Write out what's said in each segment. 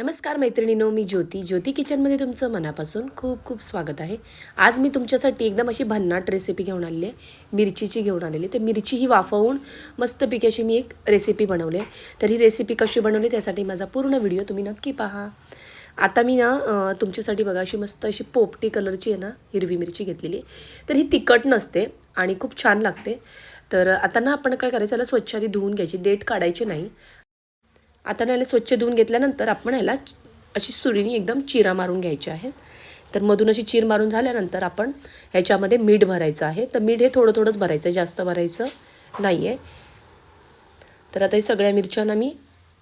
नमस्कार मैत्रिणीनो मी ज्योती. ज्योती किचनमध्ये तुमचं मनापासून खूप खूप स्वागत आहे. आज मी तुमच्यासाठी एकदम अशी भन्नाट रेसिपी घेऊन आलेली आहे. मिरचीची घेऊन आलेली तर मिरची ही वाफवून मस्तपैकी अशी मी एक रेसिपी बनवली आहे. तर ही रेसिपी कशी बनवली त्यासाठी माझा पूर्ण व्हिडिओ तुम्ही नक्की पहा. आता मी ना तुमच्यासाठी बघा अशी मस्त अशी पोपटी कलरची आहे ना हिरवी मिरची घेतलेली आहे. तर ही तिखट नसते आणि खूप छान लागते. तर आता ना आपण काय करायचं याला स्वच्छ आधी धुवून घ्यायची. देठ काढायची नाही. आता ना याला स्वच्छ धुवून घेतल्यानंतर आपण याला अशी सुरीने एकदम चिरा मारून घ्यायची आहे. तर मधून अशी चीर मारून झाल्यानंतर आपण ह्याच्यामध्ये मीठ भरायचं आहे. तर मीठ हे थोडं थोडंच भरायचं आहे जास्त भरायचं नाही आहे तर आता हे सगळ्या मिरच्यांना मी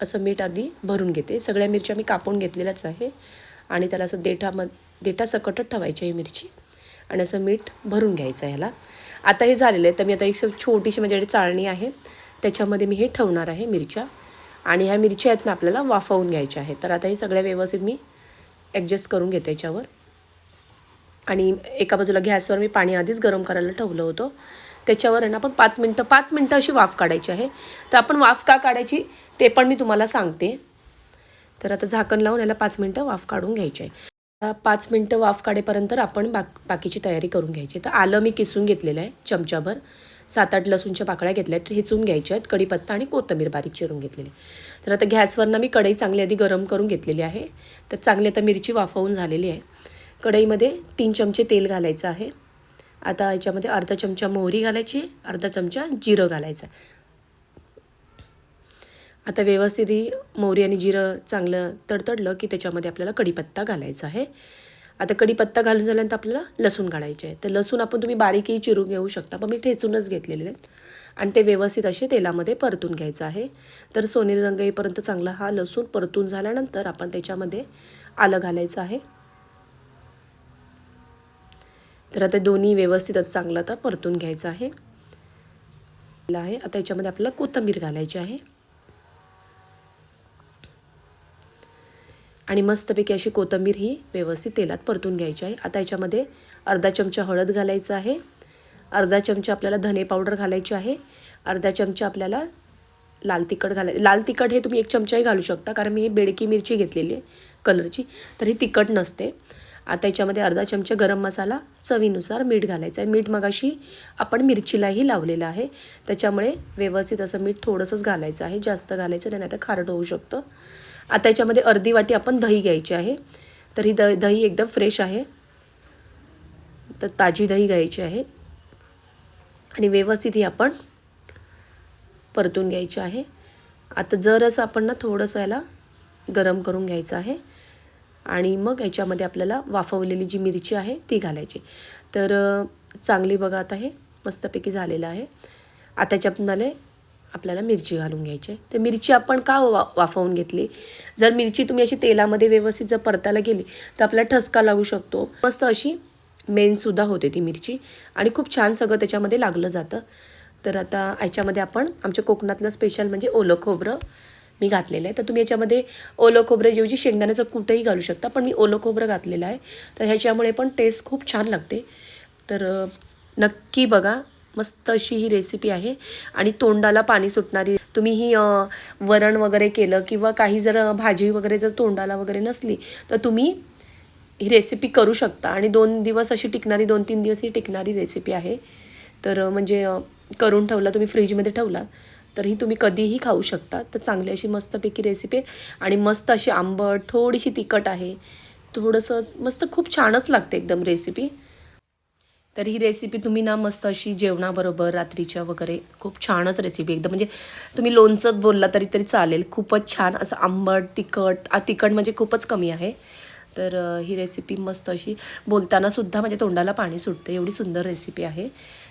असं मीठ आधी भरून घेते. सगळ्या मिरच्या मी कापून घेतलेल्याच आहे. आणि त्याला असं देठाम देठा सकटच ठेवायची आहे मिरची. आणि असं मीठ भरून घ्यायचं आहे ह्याला. आता हे झालेलं आहे. तर मी आता एक छोटीशी माझ्याकडे चाळणी आहे. त्याच्यामध्ये मी हे ठेवणार आहे मिरच्या. आणि ह्या मिरच्या आहेत ना आपल्याला वाफवून घ्यायच्या आहेत. तर आता हे सगळ्या व्यवस्थित मी ॲडजस्ट करून घेते याच्यावर. आणि एका बाजूला गॅसवर मी पाणी आधीच गरम करायला ठेवलं होतं. त्याच्यावर आहे ना आपण पाच मिनटं पाच मिनटं अशी वाफ काढायची आहे. तर आपण वाफ का काढायची ते पण मी तुम्हाला सांगते. तर आता झाकण लावून याला पाच मिनटं वाफ काढून घ्यायची आहे. पाच मिनटं वाफ काढेपर्यंत आपण बाक बाकीची तयारी करून घ्यायची. तर आलं मी किसून घेतलेलं आहे चमच्याभर. सात आठ लसूणच्या पाकळ्या घेतल्या आहेत. हेचून घ्यायच्या आहेत. कढीपत्ता आणि कोथंबीर बारीक चिरून घेतलेली. तर आता गॅसवरनं मी कढई चांगली आधी गरम करून घेतलेली आहे. तर चांगली आता मिरची वाफवून झालेली आहे. कढईमध्ये तीन चमचे तेल घालायचं आहे. आता याच्यामध्ये अर्धा चमचा मोहरी घालायची. अर्धा चमचा जिरं घालायचं आता व्यवस्थित ही मोहरी आणि जिरं चांगलं तडतडलं की त्याच्यामध्ये आपल्याला कढीपत्ता घालायचा आहे. आता कढीपत्ता घालून झाल्यानंतर आपल्याला लसूण काढायचे आहे. तर लसूण आपण तुम्ही बारीकही चिरून घेऊ शकता पण मी ठेचूनच घेतलेले आहेत. आणि ते व्यवस्थित असे तेलामध्ये परतून घ्यायचं आहे. तर सोनेरी रंग येईपर्यंत चांगला हा लसूण परतून झाल्यानंतर आपण त्याच्यामध्ये आलं घालायचं आहे. तर आता दोन्ही व्यवस्थितच चांगलं आता परतून घ्यायचं आहे. आहे. आता याच्यामध्ये आपल्याला कोथिंबीर घालायची आहे. आणि मस्तपैकी अशी कोथिंबीर ही व्यवस्थित तेलात परतून घ्यायची आहे. आता याच्यामध्ये अर्धा चमचा हळद घालायचं आहे. अर्धा चमचा आपल्याला धने पावडर घालायची आहे. अर्धा चमचा आपल्याला लाल तिखट घालाय लाल तिखट हे तुम्ही एक चमचाही घालू शकता कारण मी बेडकी मिरची घेतलेली आहे कलरची तर ही तिखट नसते. आता याच्यामध्ये अर्धा चमचा गरम मसाला चवीनुसार मीठ घालायचं आहे. मीठ मगाशी आपण मिरचीलाही लावलेलं आहे. त्याच्यामुळे व्यवस्थित असं मीठ थोडंसंच घालायचं आहे. जास्त घालायचं नाही तर खारट होऊ शकतं. आता याच्यामध्ये अर्धी वाटी आपण दही घ्यायची आहे. तर ही द दही एकदम फ्रेश आहे. तर ताजी दही घ्यायची आहे. आणि व्यवस्थित ही आपण परतून घ्यायची आहे. आता जर असं आपण ना थोडंसं याला गरम करून घ्यायचं आहे. आणि मग याच्यामध्ये आपल्याला वाफवलेली जी मिरची आहे ती घालायची. तर चांगली बघा आता हे मस्तपैकी झालेलं आहे. आता याच्यामध्ये आपल्याला मिरची घालून घ्यायची आहे. तर मिरची आपण का वा वाफवून घेतली? जर मिरची तुम्ही अशी तेलामध्ये व्यवस्थित जर परतायला गेली तर आपल्याला ठसका लागू शकतो. मस्त अशी मेनसुद्धा होते ती मिरची. आणि खूप छान सगळं त्याच्यामध्ये लागलं जातं. तर आता याच्यामध्ये आपण आमच्या कोकणातलं स्पेशल म्हणजे ओलं खोबरं मी घातलेलं आहे. तर तुम्ही याच्यामध्ये ओलं खोबरं शेंगदाण्याचं कुठंही घालू शकता पण मी ओलं खोबरं घातलेलं आहे. तर ह्याच्यामुळे पण टेस्ट खूप छान लागते. तर नक्की बघा. मस्त अशी ही रेसिपी आहे. आणि तोंडाला पाणी सुटणारी तुम्ही ही वरण वगैरे केलं किंवा काही जर भाजी वगैरे जर तोंडाला वगैरे नसली तर तुम्ही ही रेसिपी करू शकता. आणि दोन दिवस अशी टिकणारी दोन तीन दिवस ही टिकणारी रेसिपी आहे. तर म्हणजे करून ठेवला तुम्ही फ्रीजमध्ये ठेवला तर ही तुम्ही कधीही खाऊ शकता. तर चांगली अशी मस्तपैकी रेसिपी आहे आणि मस्त अशी आंबट थोडीशी तिखट आहे. थोडंसं मस्त खूप छानच लागते एकदम रेसिपी तर ही रेसिपी तुम्ही ना मस्त अशी जेवणाबरोबर रात्रीच्या वगैरे खूप छानच रेसिपी एकदम. म्हणजे तुम्ही लोणचं बोलला तरी तरी चालेल. खूपच छान असं आंबट तिखट तिखट म्हणजे खूपच कमी आहे. तर ही रेसिपी मस्त अशी बोलतानासुद्धा माझ्या तोंडाला पाणी सुटते एवढी सुंदर रेसिपी आहे.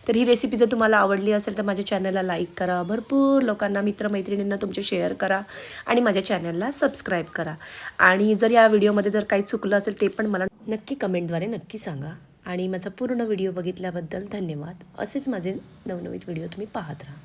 तर ही रेसिपी जर तुम्हाला आवडली असेल तर माझ्या चॅनलला लाईक करा. भरपूर लोकांना मित्रमैत्रिणींना तुमचे शेअर करा आणि माझ्या चॅनलला सबस्क्राईब करा. आणि जर या व्हिडिओमध्ये जर काही चुकलं असेल ते पण मला नक्की कमेंटद्वारे नक्की सांगा. आणि माझा पूर्ण व्हिडिओ बघितल्याबद्दल धन्यवाद. असेच माझे नवनवीन व्हिडिओ तुम्ही पाहत राहा.